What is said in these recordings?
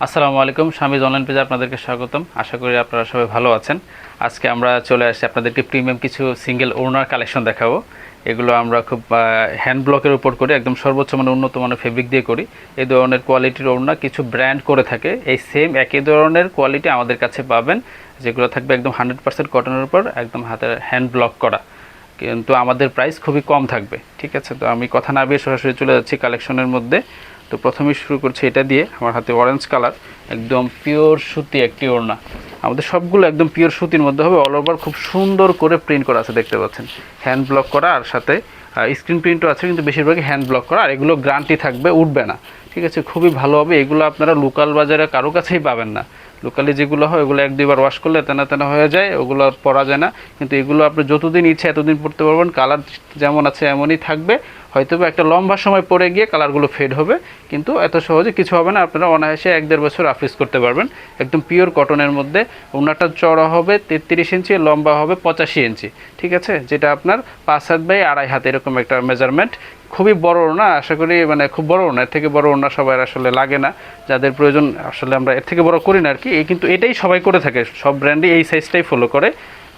আসসালামু আলাইকুম, স্বামীজ অনলাইন পেজে আপনাদেরকে স্বাগতম। আশা করি আপনারা সবাই ভালো আছেন। আজকে আমরা চলে আসি আপনাদেরকে প্রিমিয়াম কিছু সিঙ্গেল ওনার কালেকশন দেখাবো। এগুলো আমরা খুব হ্যান্ড ব্লকের উপর করি, একদম সর্বোচ্চ মানে উন্নত মানের ফেব্রিক দিয়ে করি। এই ধরনের কোয়ালিটির ওড়না কিছু ব্র্যান্ড করে থাকে। এই সেম একই ধরনের কোয়ালিটি আমাদের কাছে পাবেন, যেগুলো থাকবে একদম হান্ড্রেড পার্সেন্ট কটনের উপর, একদম হাতের হ্যান্ড ব্লক করা। কিন্তু আমাদের প্রাইস খুবই কম থাকবে, ঠিক আছে? তো আমি কথা না বিয়ে সরাসরি চলে যাচ্ছি কালেকশনের মধ্যে। তো প্রথমেই শুরু করছি এটা দিয়ে, আমার হাতে অরেঞ্জ কালার একদম পিওর সুতি, একটি ওড়না। আমাদের সবগুলো একদম পিওর সুতির মধ্যে হবে অল ওভার খুব সুন্দর করে প্রিন্ট করা আছে, দেখতে পাচ্ছেন। হ্যান্ড ব্লক করা, আর সাথে স্ক্রিন প্রিন্টও আছে, কিন্তু বেশিরভাগই হ্যান্ড ব্লক করা, আর এগুলো গ্রান্টি থাকবে, উঠবে না। ঠিক আছে, খুবই ভালো হবে, এগুলো আপনারা লোকাল বাজারে কারও কাছেই পাবেন না। লোকালি যেগুলো হয়, ওগুলো এক দুইবার ওয়াশ করলে তেনা তেনা হয়ে যায়, ওগুলো পরা যায় না। কিন্তু এগুলো আপনি যতদিন ইচ্ছে এতদিন পরতে পারবেন কালার যেমন আছে, এমনই থাকবে। হয়তো একটা লম্বা সময় পরে গিয়ে কালারগুলো ফেড হবে, কিন্তু এত সহজে কিছু হবে না। আপনারা অনায়াসে এক দেড় বছর আফিস করতে পারবেন। একদম পিওর কটনের মধ্যে। ওনাটা চড়া হবে, তেত্রিশ ইঞ্চি, লম্বা হবে পঁচাশি ইঞ্চি। ঠিক আছে? যেটা আপনার পাঁচ হাত বাই আড়াই হাত এরকম একটা মেজারমেন্ট খুবই বড় না? আশা করি মানে খুব বড় না? এর থেকে বড় ওড়না সবাই আসলে লাগে না। যাদের প্রয়োজন, আসলে আমরা এর থেকে বড় করি না আর কি। এই কিন্তু এটাই সবাই করে থাকে। সব ব্র্যান্ডই এই সাইজটাই ফলো করে।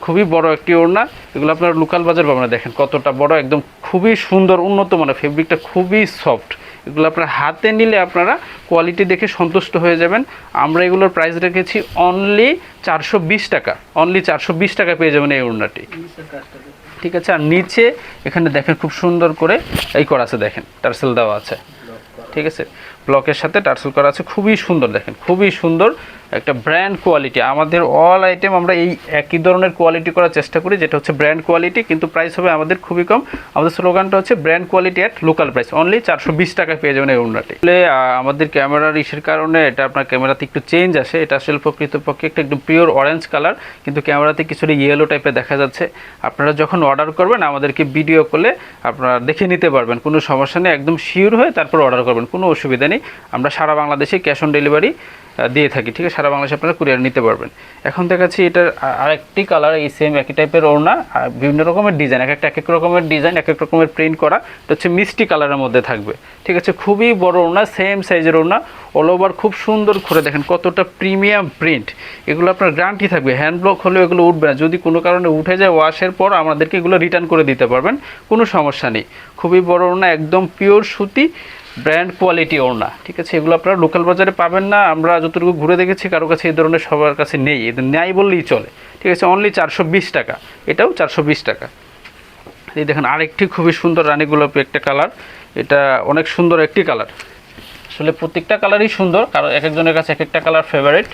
খুবই বড় একটি ওড়না। এগুলো আপনার লোকাল বাজার পাবেন দেখেন কতটা বড়, একদম খুবই সুন্দর, উন্নত মানের। ফেব্রিকটা খুবই সফট। এগুলো আপনার হাতে নিলে আপনারা কোয়ালিটি দেখে সন্তুষ্ট হয়ে যাবেন। আমরা এগুলোর প্রাইস রেখেছি অনলি চারশো বিশ টাকা। অনলি চারশো বিশ টাকা পেয়ে যাবেন এই ওড়নাটি। ঠিক আছে? আর নিচে এখানে দেখেন খুব সুন্দর করে এই করা আছে, দেখেন। টার্সেল দেওয়া আছে। ঠিক আছে? ব্লকের সাথে টার্সেল করা আছে। খুবই সুন্দর, দেখেন। খুবই সুন্দর একটা ব্র্যান্ড কোয়ালিটি আমাদের অল আইটেম আমরা এই একই ধরনের কোয়ালিটি করার চেষ্টা করি, যেটা হচ্ছে ব্র্যান্ড কোয়ালিটি কিন্তু প্রাইস হবে আমাদের খুবই কম। আমাদের স্লোগানটা হচ্ছে brand quality at local price only চারশো বিশ টাকায় পেয়ে যাবেন এই আসলে আমাদের ক্যামেরার ইসের কারণে এটা আপনার ক্যামেরাতে একটু চেঞ্জ আসে। এটা আসলে প্রকৃতপক্ষে একটা একদম পিওর অরেঞ্জ কালার কিন্তু ক্যামেরাতে কিছুটা ইয়েলো টাইপের দেখা যাচ্ছে। আপনারা যখন অর্ডার করবেন, আমাদেরকে ভিডিও করলে আপনারা দেখে নিতে পারবেন। কোনো সমস্যা নেই, একদম শিওর হয়ে তারপর অর্ডার করবেন। কোনো অসুবিধা নেই। আমরা সারা বাংলাদেশে ক্যাশ অন ডেলিভারি দিয়ে থাকি, ঠিক আছে? সারা বাংলাদেশে আপনারা কুরিয়ার নিতে পারবেন। এখন দেখাচ্ছি এটার আরেকটি কালার এই সেম একই টাইপের ওড়না আর বিভিন্ন রকমের ডিজাইন এক একটা, এক এক রকমের ডিজাইন এক এক রকমের প্রিন্ট করা, এটা হচ্ছে মিষ্টি কালারের মধ্যে থাকবে। ঠিক আছে? খুবই বড় ওড়না সেম সাইজের ওড়না অল ওভার খুব সুন্দর করে দেখেন, কতটা প্রিমিয়াম প্রিন্ট এগুলো আপনার গ্যারান্টি থাকবে হ্যান্ড ব্লক হলেও এগুলো উঠবে না। যদি কোনো কারণে উঠে যায় ওয়াশের পর আমাদেরকে এগুলো রিটার্ন করে দিতে পারবেন, কোনো সমস্যা নেই। খুবই বড় ওড়না, একদম পিওর সুতি ব্র্যান্ড কোয়ালিটি ওড়না ঠিক আছে? এগুলো আপনারা লোকাল বাজারে পাবেন না। আমরা যতটুকু ঘুরে দেখেছি, কারও কাছে এই ধরনের সবার কাছে নেই। এদের নেয় বললেই চলে, ঠিক আছে? অনলি চারশো বিশ টাকা। এটাও চারশো বিশ টাকা। এই দেখেন, আরেকটি খুবই সুন্দর রানী গোলাপি একটা কালার এটা অনেক সুন্দর একটি কালার আসলে প্রত্যেকটা কালারই সুন্দর, কারণ এক একজনের কাছে এক একটা কালার ফেভারিট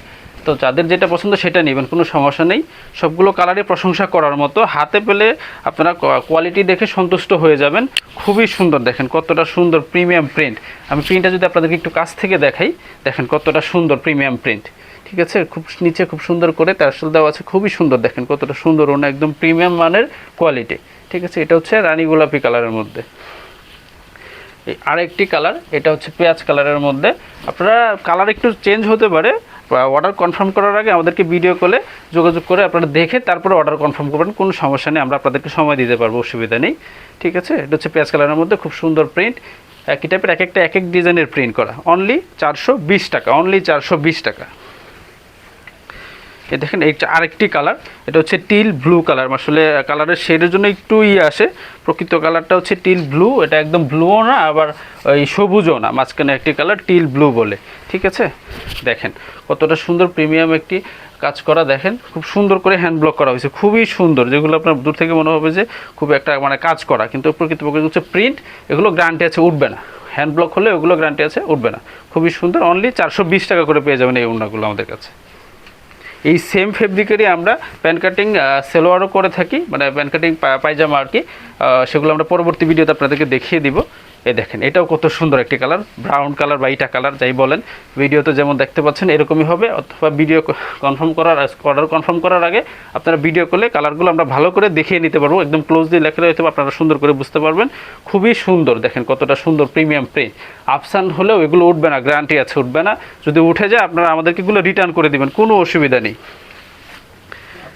তো যাদের যেটা পছন্দ সেটা নেবেন, কোনো সমস্যা নেই। সবগুলো কালারই প্রশংসা করার মতো। হাতে পেলে আপনারা কোয়ালিটি দেখে সন্তুষ্ট হয়ে যাবেন। খুবই সুন্দর দেখেন, কতটা সুন্দর প্রিমিয়াম প্রিন্ট আমি প্রিন্টটা যদি আপনাদেরকে একটু কাছ থেকে দেখাই, দেখেন কতটা সুন্দর প্রিমিয়াম প্রিন্ট ঠিক আছে? খুব নিচে খুব সুন্দর করে টার্সেল দেওয়া আছে, খুবই সুন্দর দেখেন, কতটা সুন্দর ওনা একদম প্রিমিয়াম মানের কোয়ালিটি ঠিক আছে? এটা হচ্ছে রানী গোলাপি কালারের মধ্যে। আরেকটি কালার, এটা হচ্ছে পেঁয়াজ কালারের মধ্যে। আপনারা কালার একটু চেঞ্জ হতে পারে অর্ডার কনফার্ম করার আগে আমাদেরকে ভিডিও কলে যোগাযোগ করে আপনারা দেখে তারপরে অর্ডার কনফার্ম করবেন। কোনো সমস্যা নেই, আমরা আপনাদেরকে সময় দিতে পারব, অসুবিধা নেই। ঠিক আছে? এটা হচ্ছে পেঁয়াজ কালারের মধ্যে খুব সুন্দর প্রিন্ট একই টাইপের এক একটা, এক এক ডিজাইনের প্রিন্ট করা। অনলি চারশো বিশ টাকা অনলি চারশো বিশ টাকা। এ দেখেন, এই আরেকটি কালার এটা হচ্ছে টিল ব্লু কালার আসলে কালারের শেডের জন্য একটু ইয়ে আসে। প্রকৃত কালারটা হচ্ছে টিল ব্লু এটা একদম ব্লুও না, আবার ওই সবুজও না। মাঝখানে একটি কালার টিল ব্লু বলে। ঠিক আছে? দেখেন, কতটা সুন্দর প্রিমিয়াম একটি কাজ করা। দেখেন, খুব সুন্দর করে হ্যান্ড ব্লক করা হয়েছে। খুবই সুন্দর। যেগুলো আপনার দূর থেকে মনে হবে যে, খুব একটা মানে কাজ করা। কিন্তু প্রকৃতপক্ষে হচ্ছে প্রিন্ট এগুলো গ্যারান্টি আছে, উঠবে না। হ্যান্ড ব্লক হলে ওগুলো গ্যারান্টি আছে, উঠবে না। খুবই সুন্দর। অনলি চারশো বিশ টাকা করে পেয়ে যাবেন এই ওড়নাগুলো আমাদের কাছে। এই সেম ফেব্রিকেরই আমরা প্যান কাটিং সেলোয়ারও করে থাকি মানে প্যান কাটিং পায়জামা আর কি। সেগুলো আমরা পরবর্তী ভিডিওতে আপনাদেরকে দেখিয়ে দিব। এই দেখেন, এটাও কত সুন্দর একটি কালার ব্রাউন কালার বা ইটা কালার, যাই বলেন। ভিডিওতে যেমন দেখতে পাচ্ছেন, এরকমই হবে। অথবা ভিডিও কনফার্ম করার অর্ডার কনফার্ম করার আগে আপনারা ভিডিও করলে কালারগুলো আমরা ভালো করে দেখিয়ে নিতে পারব। একদম ক্লোজলি লেখলে হয়তো আপনারা সুন্দর করে বুঝতে পারবেন। খুবই সুন্দর, দেখেন কতটা সুন্দর প্রিমিয়াম প্রিন্ট আপসান হলেও এগুলো উঠবে না গ্যারান্টি আছে, উঠবে না। যদি উঠে যায়, আপনারা আমাদেরকে এগুলো রিটার্ন করে দিবেন, কোনো অসুবিধা নেই অপশন নিতে গেলে বা কালো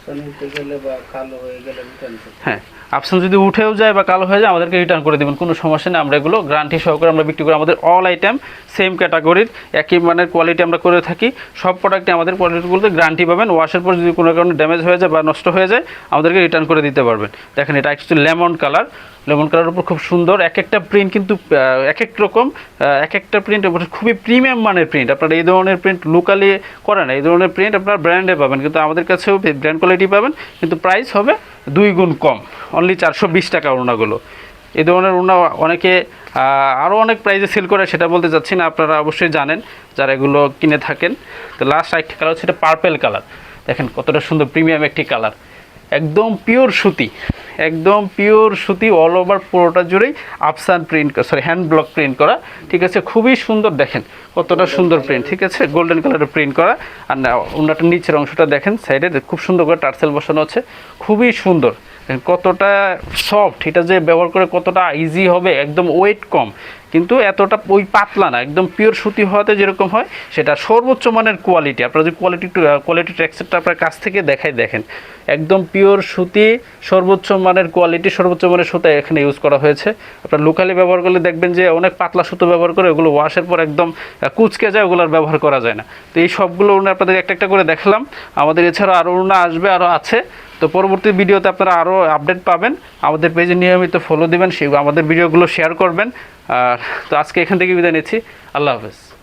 হয়ে আপশন যদি উঠেও যায় বা কালো হয়ে যায়, আমাদেরকে রিটার্ন করে দেবেন, কোনো সমস্যা নেই। আমরা এগুলো গ্রান্টি সহকারে আমরা বিক্রি করি। আমাদের অল আইটেম সেম ক্যাটাগরির একই মানের কোয়ালিটি আমরা করে থাকি। সব প্রোডাক্টে আমাদের কোয়ালিটিগুলোতে গ্যারান্টি পাবেন। ওয়াশের পর যদি কোনো কারণে ড্যামেজ হয়ে যায় বা নষ্ট হয়ে যায়, আমাদেরকে রিটার্ন করে দিতে পারবেন। দেখেন এটা actually lemon colour lemon colour উপর খুব সুন্দর। এক একটা প্রিন্ট কিন্তু এক এক রকম এক একটা প্রিন্ট খুবই প্রিমিয়াম মানের প্রিন্ট আপনারা এই ধরনের প্রিন্ট লোকালি করে না, এই ধরনের প্রিন্ট আপনার ব্র্যান্ডে পাবেন। কিন্তু আমাদের কাছেও ব্র্যান্ড কোয়ালিটি পাবেন, কিন্তু প্রাইস হবে দুই গুণ কম। অনলি চারশো বিশ টাকা ওনাগুলো এই ধরনের ওনা অনেকে আরও অনেক প্রাইসে সেল করে, সেটা বলতে চাচ্ছি না, আপনারা অবশ্যই জানেন, যারা এগুলো কিনে থাকেন। তো লাস্ট আরেকটি কালার হচ্ছে এটা পার্পেল কালার দেখেন কতটা সুন্দর প্রিমিয়াম একটি কালার একদম পিওর সুতি, একদম পিওর সুতি অল ওভার পুরোটা জুড়েই আফসান print sorry hand block print করা। ঠিক আছে, খুবই সুন্দর দেখেন, কতটা সুন্দর প্রিন্ট ঠিক আছে? গোল্ডেন কালারের প্রিন্ট করা। আর না, ওনাটার নিচের অংশটা দেখেন সাইডে খুব সুন্দর করে টার্সেল বসানো আছে। খুবই সুন্দর। কতটা সফট এটা যে ব্যবহার করে কতটা ইজি হবে, একদম ওয়েট কম। কিন্তু এতটা ওই পাতলা না, একদম পিওর সুতি হওয়াতে যেরকম হয়, সেটা সর্বোচ্চ মানের কোয়ালিটি আপনারা যদি কোয়ালিটি কোয়ালিটি ট্যাক্সেরটা আপনার কাছ থেকে দেখাই, দেখেন। একদম পিওর সুতি, সর্বোচ্চ মানের কোয়ালিটি সর্বোচ্চ মানের সুতা এখানে ইউজ করা হয়েছে। আপনার লোকালি ব্যবহার করলে দেখবেন যে, অনেক পাতলা সুতো ব্যবহার করে ওগুলো ওয়াশের পর একদম কুচকে যায়, ওগুলো আর ব্যবহার করা যায় না। তো এই সবগুলো উনি আপনাদের একটা একটা করে দেখালাম। আমাদের এছাড়া আরও উন্না আসবে আরও আছে। তো পরবর্তী ভিডিওতে আপনারা আরও আপডেট পাবেন। আমাদের পেজে নিয়মিত ফলো দিবেন সে আমাদের ভিডিওগুলো শেয়ার করবেন। আর তো আজকে এখান থেকে বিদায় নিচ্ছি। আল্লাহ হাফেজ।